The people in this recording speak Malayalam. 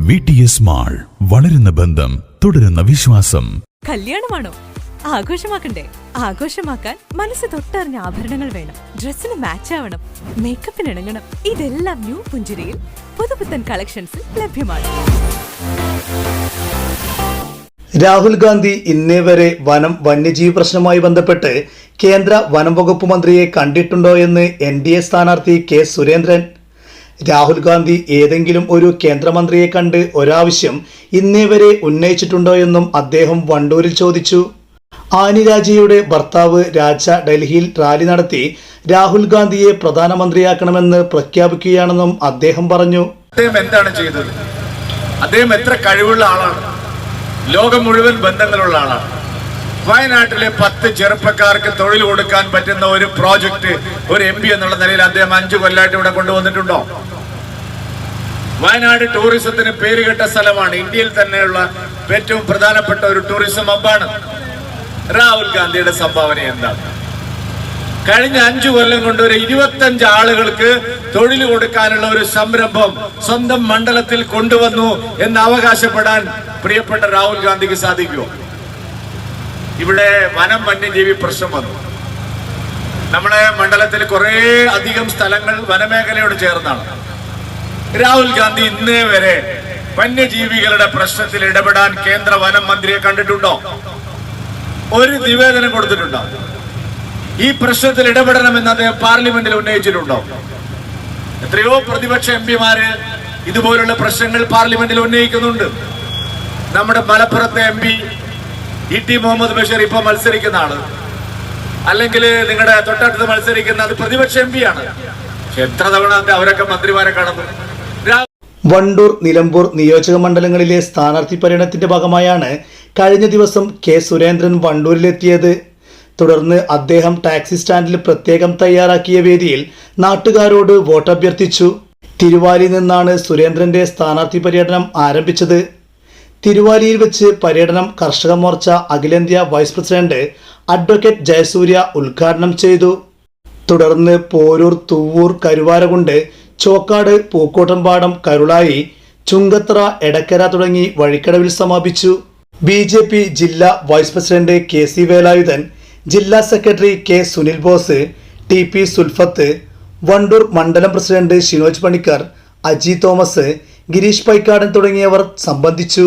വി ടി എസ് മാൾ വളരുന്ന ബന്ധം തുടരുന്ന വിശ്വാസം. കല്യാണമാണോ? ആഘോഷമാക്കണ്ടേ? ആഘോഷമാക്കാൻ മനസ്സ് തൊട്ടറിഞ്ഞ ആഭരണങ്ങൾ വേണം. ഡ്രസ്സിന് മാച്ച് ആവണം. മേക്കപ്പിന് ഇണങ്ങണം. ഇതെല്ലാം ന്യൂ പുഞ്ചിരിയിൽ പുതുപുത്തൻ കളക്ഷൻസിൽ ലഭ്യമാണ്. രാഹുൽ ഗാന്ധി ഇന്നേ വരെ വനം വന്യജീവി പ്രശ്നവുമായി ബന്ധപ്പെട്ട് കേന്ദ്ര വനം വകുപ്പ് മന്ത്രിയെ കണ്ടിട്ടുണ്ടോ എന്ന് എൻ ഡി എ സ്ഥാനാർത്ഥി കെ സുരേന്ദ്രൻ രാഹുൽ ഗാന്ധി ഏതെങ്കിലും ഒരു കേന്ദ്രമന്ത്രിയെ കണ്ട് ഒരാവശ്യം ഇന്നേ വരെ ഉന്നയിച്ചിട്ടുണ്ടോ എന്നും അദ്ദേഹം വണ്ടൂരിൽ ചോദിച്ചു. ആനി രാജയുടെ ഭർത്താവ് രാജ ഡൽഹിയിൽ റാലി നടത്തി രാഹുൽ ഗാന്ധിയെ പ്രധാനമന്ത്രിയാക്കണമെന്ന് പ്രഖ്യാപിക്കുകയാണെന്നും അദ്ദേഹം പറഞ്ഞു. അദ്ദേഹം എന്താണ് ചെയ്തത്? അദ്ദേഹം എത്ര കഴിവുള്ള ആളാണ്? ലോകം മുഴുവൻ ബന്ധങ്ങളുള്ള ആളാണ്. വയനാട്ടിലെ പത്ത് ചെറുപ്പക്കാർക്ക് തൊഴിൽ കൊടുക്കാൻ പറ്റുന്ന ഒരു പ്രോജക്റ്റ് ഒരു എം എന്നുള്ള നിലയിൽ അദ്ദേഹം അഞ്ചു കൊല്ലമായിട്ട് ഇവിടെ കൊണ്ടുവന്നിട്ടുണ്ടോ? വയനാട് ടൂറിസത്തിന് പേരുകെട്ട സ്ഥലമാണ്. ഇന്ത്യയിൽ തന്നെയുള്ള ഏറ്റവും പ്രധാനപ്പെട്ട ഒരു ടൂറിസം ഹബ്ബാണ്. രാഹുൽ ഗാന്ധിയുടെ സംഭാവന എന്താണ്? കഴിഞ്ഞ അഞ്ചു കൊല്ലം കൊണ്ട് ഒരു ഇരുപത്തഞ്ച് ആളുകൾക്ക് തൊഴിൽ കൊടുക്കാനുള്ള ഒരു സംരംഭം സ്വന്തം മണ്ഡലത്തിൽ കൊണ്ടുവന്നു എന്ന് അവകാശപ്പെടാൻ പ്രിയപ്പെട്ട രാഹുൽ ഗാന്ധിക്ക് സാധിക്കുമോ? ഇവിടെ വനം വന്യജീവി പ്രശ്നം വന്നു. നമ്മുടെ മണ്ഡലത്തിൽ കുറേ അധികം സ്ഥലങ്ങൾ വനമേഖലയോട് ചേർന്നാണ്. രാഹുൽ ഗാന്ധി ഇന്നേ വരെ വന്യജീവികളുടെ പ്രശ്നത്തിൽ ഇടപെടാൻ കേന്ദ്ര വനം മന്ത്രിയെ കണ്ടിട്ടുണ്ടോ? ഒരു നിവേദനം കൊടുത്തിട്ടുണ്ടോ? ഈ പ്രശ്നത്തിൽ ഇടപെടണമെന്ന് അദ്ദേഹം പാർലമെന്റിൽ ഉന്നയിച്ചിട്ടുണ്ടോ? എത്രയോ പ്രതിപക്ഷ എം പിമാര് ഇതുപോലുള്ള പ്രശ്നങ്ങൾ പാർലമെന്റിൽ ഉന്നയിക്കുന്നുണ്ട്. നമ്മുടെ മലപ്പുറത്തെ M P E T Muhammad Basheer ഇപ്പൊ മത്സരിക്കുന്ന ആൾ. അല്ലെങ്കിൽ നിങ്ങളുടെ തൊട്ടടുത്ത് മത്സരിക്കുന്ന അത് പ്രതിപക്ഷ എം പി ആണ്. എത്ര തവണ അവരൊക്കെ മന്ത്രിമാരെ കടന്നു വണ്ടൂർ നിലമ്പൂർ നിയോജക മണ്ഡലങ്ങളിലെ സ്ഥാനാർത്ഥി പര്യടനത്തിന്റെ ഭാഗമായാണ് കഴിഞ്ഞ ദിവസം കെ സുരേന്ദ്രൻ വണ്ടൂരിലെത്തിയത്. തുടർന്ന് അദ്ദേഹം ടാക്സി സ്റ്റാൻഡിൽ പ്രത്യേകം തയ്യാറാക്കിയ വേദിയിൽ നാട്ടുകാരോട് വോട്ടഭ്യർത്ഥിച്ചു. തിരുവാലിയിൽ നിന്നാണ് സുരേന്ദ്രന്റെ സ്ഥാനാർത്ഥി പര്യടനം ആരംഭിച്ചത്. തിരുവാലിയിൽ വെച്ച് പര്യടനം കർഷക മോർച്ച അഖിലേന്ത്യാ വൈസ് പ്രസിഡന്റ് അഡ്വക്കേറ്റ് ജയസൂര്യ ഉദ്ഘാടനം ചെയ്തു. തുടർന്ന് പോരൂർ തുവ്വൂർ കരുവാരകുണ്ട് ചോക്കാട് പൂക്കോട്ടമ്പാടം കരുളായി ചുങ്കത്ര എടക്കര തുടങ്ങി വഴിക്കടവിൽ സമാപിച്ചു. ബി ജെ പി ജില്ലാ vice president K C Velayudhan ജില്ലാ secretary K Sunil Bose T P Sulfath Wandoor മണ്ഡലം പ്രസിഡന്റ് ഷിനോജ് പണിക്കർ അജി തോമസ് ഗിരീഷ് പൈക്കാടൻ തുടങ്ങിയവർ സംബന്ധിച്ചു.